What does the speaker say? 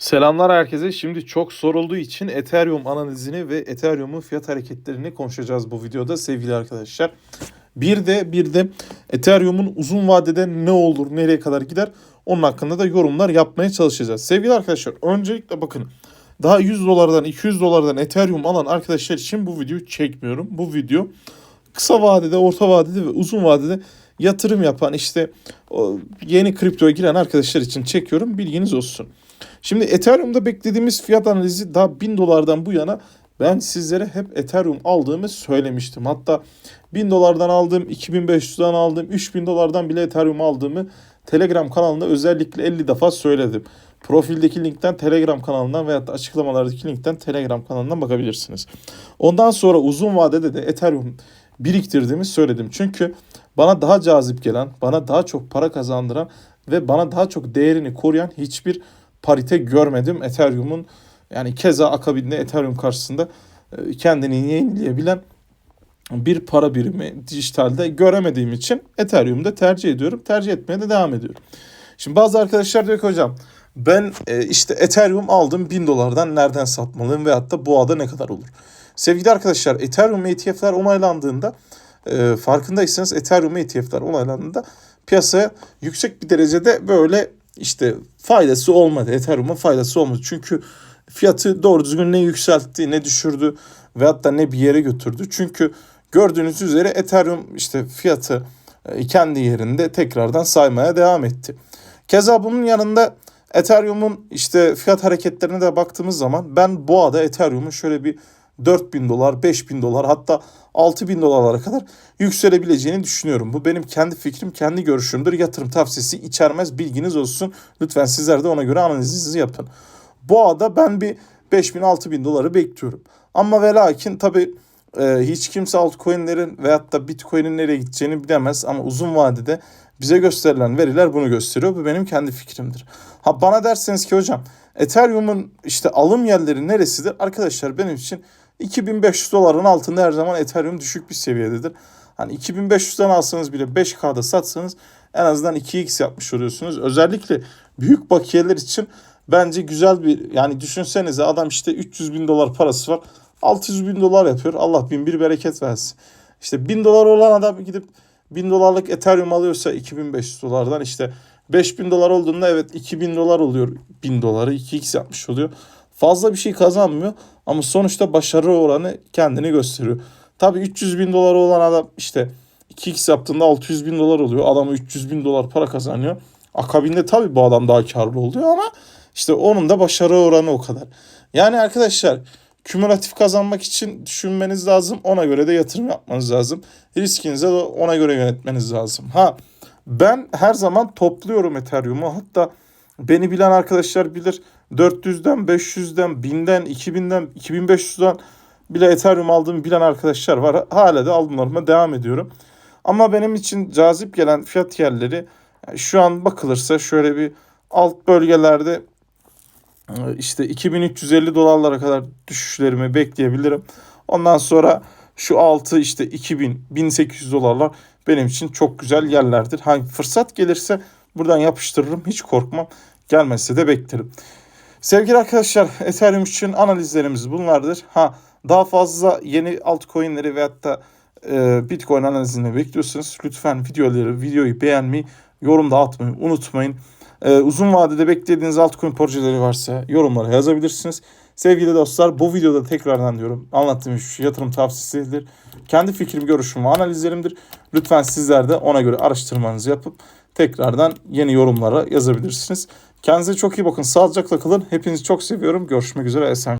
Selamlar herkese. Şimdi çok sorulduğu için Ethereum analizini ve Ethereum'un fiyat hareketlerini konuşacağız bu videoda sevgili arkadaşlar. Bir de bir de Ethereum'un uzun vadede ne olur, nereye kadar gider onun hakkında da yorumlar yapmaya çalışacağız. Sevgili arkadaşlar öncelikle bakın daha 100 dolardan 200 dolardan Ethereum alan arkadaşlar için bu videoyu çekmiyorum. Bu video kısa vadede, orta vadede ve uzun vadede yatırım yapan işte yeni kriptoya giren arkadaşlar için çekiyorum. Bilginiz olsun. Şimdi Ethereum'da beklediğimiz fiyat analizi daha 1000 dolardan bu yana ben sizlere hep Ethereum aldığımı söylemiştim. Hatta 1000 dolardan aldım, 2500'den aldım, 3000 dolardan bile Ethereum aldığımı Telegram kanalında özellikle 50 defa söyledim. Profildeki linkten Telegram kanalından veya da açıklamalardaki linkten Telegram kanalından bakabilirsiniz. Ondan sonra uzun vadede de Ethereum biriktirdiğimi söyledim. Çünkü bana daha cazip gelen, bana daha çok para kazandıran ve bana daha çok değerini koruyan hiçbir parite görmedim. Ethereum'un yani keza akabinde Ethereum karşısında e, kendini yenileyebilen bir para birimi dijitalde göremediğim için Ethereum'da tercih ediyorum. Tercih etmeye de devam ediyorum. Şimdi bazı arkadaşlar diyor ki hocam ben e, işte Ethereum aldım 1000 dolardan nereden satmalıyım ve hatta boğada ne kadar olur? Sevgili arkadaşlar Ethereum ETF'ler onaylandığında e, farkındaysanız Ethereum ETF'ler onaylandığında piyasaya yüksek bir derecede böyle işte faydası olmadı. Ethereum'un faydası olmadı. Çünkü fiyatı doğru düzgün ne yükseltti ne düşürdü ve hatta ne bir yere götürdü. Çünkü gördüğünüz üzere Ethereum işte fiyatı e, kendi yerinde tekrardan saymaya devam etti. Keza bunun yanında Ethereum'un işte fiyat hareketlerine de baktığımız zaman ben boğada Ethereum'un şöyle bir 4000 dolar, 5000 dolar hatta 6000 dolarlara kadar yükselebileceğini düşünüyorum. Bu benim kendi fikrim, kendi görüşümdür. Yatırım tavsiyesi içermez bilginiz olsun. Lütfen sizler de ona göre analizinizi yapın. Boğada ben bir 5000 6000 doları bekliyorum. Ama ve lakin tabii e, hiç kimse altcoin'lerin veyahut da Bitcoin'in nereye gideceğini bilemez ama uzun vadede bize gösterilen veriler bunu gösteriyor. Bu benim kendi fikrimdir. Ha bana derseniz ki hocam Ethereum'un işte alım yerleri neresidir? Arkadaşlar benim için 2500 doların altında her zaman Ethereum düşük bir seviyededir. Hani 2500'den alsanız bile 5K'da satsanız en azından 2x yapmış oluyorsunuz. Özellikle büyük bakiyeler için bence güzel bir yani düşünsenize adam işte 300 bin dolar parası var. 600 bin dolar yapıyor. Allah bin bir bereket versin. İşte 1000 dolar olan adam gidip 1000 dolarlık Ethereum alıyorsa 2500 dolardan işte 5000 dolar olduğunda evet 2000 dolar oluyor 1000 doları 2x yapmış oluyor. Fazla bir şey kazanmıyor ama sonuçta başarı oranı kendini gösteriyor. Tabii 300 bin doları olan adam işte 2x yaptığında 600 bin dolar oluyor. Adam 300 bin dolar para kazanıyor. Akabinde tabii bu adam daha karlı oluyor ama işte onun da başarı oranı o kadar. Yani arkadaşlar kümülatif kazanmak için düşünmeniz lazım. Ona göre de yatırım yapmanız lazım. Riskinize de ona göre yönetmeniz lazım. Ha ben her zaman topluyorum Ethereum'u. Hatta beni bilen arkadaşlar bilir 400'den, 500'den, 1000'den, 2000'den, 2500'den bile Ethereum aldığımı bilen arkadaşlar var. Hala da alımlarıma devam ediyorum. Ama benim için cazip gelen fiyat yerleri yani şu an bakılırsa şöyle bir alt bölgelerde e, işte 2350 dolarlara kadar düşüşlerimi bekleyebilirim. Ondan sonra şu altı işte 2000 1800 dolarlar benim için çok güzel yerlerdir. Hangi fırsat gelirse buradan yapıştırırım hiç korkmam. Gelmezse de beklerim. Sevgili arkadaşlar Ethereum için analizlerimiz bunlardır. Ha daha fazla yeni altcoin'leri veyahut da e, Bitcoin analizini bekliyorsanız lütfen videoları, videoyu beğenmeyi, yorumda atmayı unutmayın. E, uzun vadede beklediğiniz altcoin projeleri varsa yorumlara yazabilirsiniz. Sevgili dostlar bu videoda tekrardan diyorum anlattığım şu yatırım tavsiyesidir. Kendi fikrim, görüşüm ve analizlerimdir. Lütfen sizler de ona göre araştırmanızı yapıp tekrardan yeni yorumlara yazabilirsiniz. Kendinize çok iyi bakın. Sağlıcakla kalın. Hepinizi çok seviyorum. Görüşmek üzere. Esen.